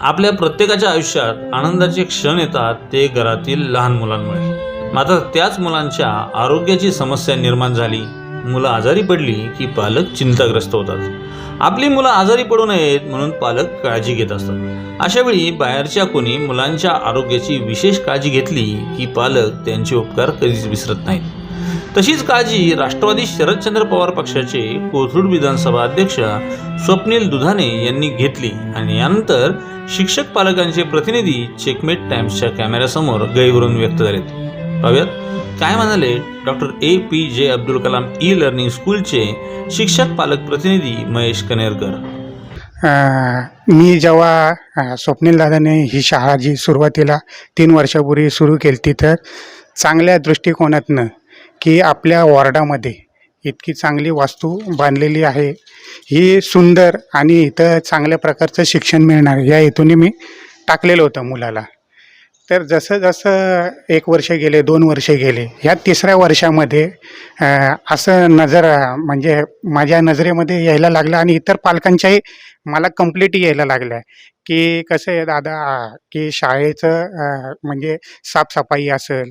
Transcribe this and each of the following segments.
आपल्या प्रत्येकाच्या आयुष्यात आनंदाचे क्षण येतात ते घरातील लहान मुलांमुळे. मात्र त्याच मुलांच्या आरोग्याची समस्या निर्माण झाली. मुलं आजारी पडली की पालक चिंताग्रस्त होतात. आपली मुलं आजारी पडू नयेत म्हणून पालक काळजी घेत असतात. अशावेळी बाहेरच्या कोणी मुलांच्या आरोग्याची विशेष काळजी घेतली की पालक त्यांचे उपकार कधीच विसरत नाहीत. तशीच काळजी राष्ट्रवादी शरदचंद्र पवार पक्षाचे कोथरूड विधानसभा अध्यक्ष स्वप्नील दुधाने यांनी घेतली आणि यानंतर शिक्षक पालकांचे प्रतिनिधी चेकमेट टाइम्सच्या कॅमेऱ्यासमोर गैरवरून व्यक्त झालेत. पाहूयात. काय म्हणाले doctor A P J Abdul Kalam E learning स्कूलचे शिक्षक पालक प्रतिनिधी महेश कनेरकर? मी जेव्हा स्वप्नील दादाने ही शाळा जी सुरुवातीला तीन वर्षापूर्वी सुरू केली ती तर चांगल्या दृष्टिकोनातनं की आपल्या वॉर्डामध्ये इतकी चांगली वास्तू बांधलेली आहे. ही सुंदर आणि इथं चांगल्या प्रकारचं शिक्षण मिळणार या हेतूने मी टाकलेलं होतं मुलाला. तर जसं जसं एक वर्ष गेले दोन वर्ष गेले ह्या तिसऱ्या वर्षामध्ये असं नजर म्हणजे माझ्या नजरेमध्ये यायला लागलं आणि इतर पालकांच्याही मला कंप्लीट यायला लागलं. आहे की कसं आहे दादा की शाळेचं म्हणजे साफसफाई असेल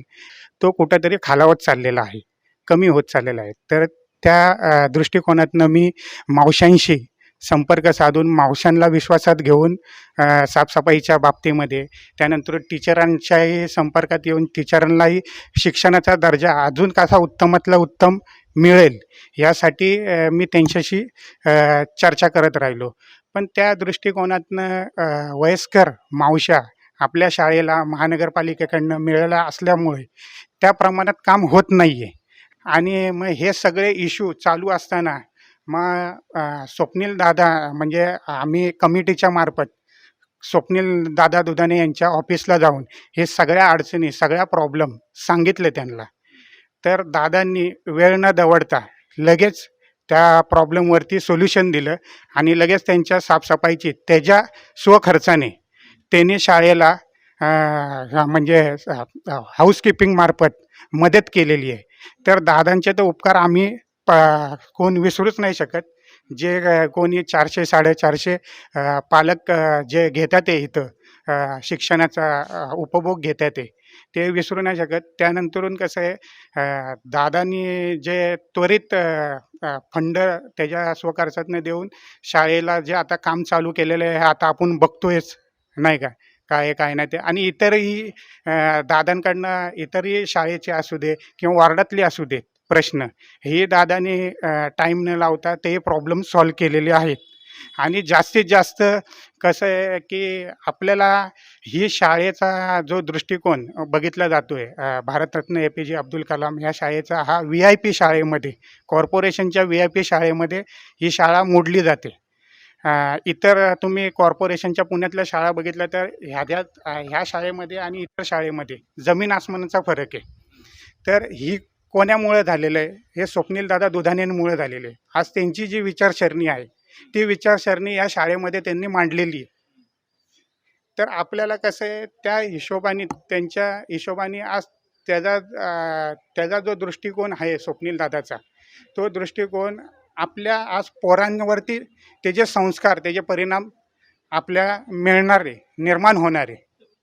तो कुठंतरी खालावत चाललेला आहे कमी होत चाललेला आहे. तर त्या दृष्टिकोनातनं मी मावशांशी संपर्क साधून मावशांना विश्वासात घेऊन साफसफाईच्या बाबतीमध्ये. त्यानंतर टीचरांच्याही संपर्कात येऊन टीचरांनाही शिक्षणाचा दर्जा अजून कसा उत्तमातला उत्तम मिळेल यासाठी मी त्यांच्याशी चर्चा करत राहिलो. पण त्या दृष्टिकोनातनं वयस्कर मावशा आपल्या शाळेला महानगरपालिकेकडनं मिळाला असल्यामुळे त्या प्रमाणात काम होत नाही आहे आणि मग हे सगळे इश्यू चालू असताना मग स्वप्नील दादा म्हणजे आम्ही कमिटीच्या मार्फत स्वप्नील दादा दुधाने यांच्या ऑफिसला जाऊन हे सगळ्या अडचणी सगळ्या प्रॉब्लेम सांगितले त्यांना. तर दादांनी वेळ न दवडता लगेच त्या प्रॉब्लेमवरती सोल्युशन दिलं आणि लगेच त्यांच्या साफसफाईची त्याच्या स्वखर्चाने त्यांनी शाळेला म्हणजे हाऊसकीपिंगमार्फत मदत केलेली आहे. तर दादांचे तर उपकार आम्ही प कोण विसरूच नाही शकत. जे कोणी चारशे साडेचारशे पालक जे घेतात आहे इथं शिक्षणाचा उपभोग घेतात आहे ते विसरू नाही शकत. त्यानंतरून कसं आहे दादांनी जे त्वरित फंड त्याच्या स्वखर्चातनं देऊन शाळेला जे आता काम चालू केलेलं आहे आता आपण बघतोयच नाही का? काय काय नाही ते. आणि इतरही दादांकडनं इतरही शाळेचे असू दे किंवा वार्डातले असू दे प्रश्न. हे दादाने टाईम न लावता ते प्रॉब्लेम सॉल्व केलेले आहेत. आणि जास्तीत जास्त कसं आहे की आपल्याला ही शाळेचा जो दृष्टिकोन बघितला जातो आहे भारतरत्न ए पी जे अब्दुल कलाम ह्या शाळेचा हा व्ही आय पी शाळेमध्ये कॉर्पोरेशनच्या व्ही आय पी शाळेमध्ये ही शाळा मोडली जाते. इतर तुम्ही कॉर्पोरेशनच्या पुण्यातल्या शाळा बघितल्या तर ह्याच्यात ह्या शाळेमध्ये आणि इतर शाळेमध्ये जमीन आसमानाचा फरक आहे. तर ही कोण्यामुळे झालेलं आहे? हे स्वप्नील दादा दुधानेंमुळे झालेलं आहे. आज त्यांची जी विचारसरणी आहे ती विचारसरणी या शाळेमध्ये त्यांनी मांडलेली आहे. तर आपल्याला कसं आहे त्या हिशोबाने त्यांच्या हिशोबाने आज त्याचा त्याचा जो दृष्टिकोन आहे स्वप्नील दादाचा तो दृष्टिकोन आपल्या आज पोरांवरती त्याचे संस्कार त्याचे परिणाम आपल्या मिळणारे निर्माण होणारे.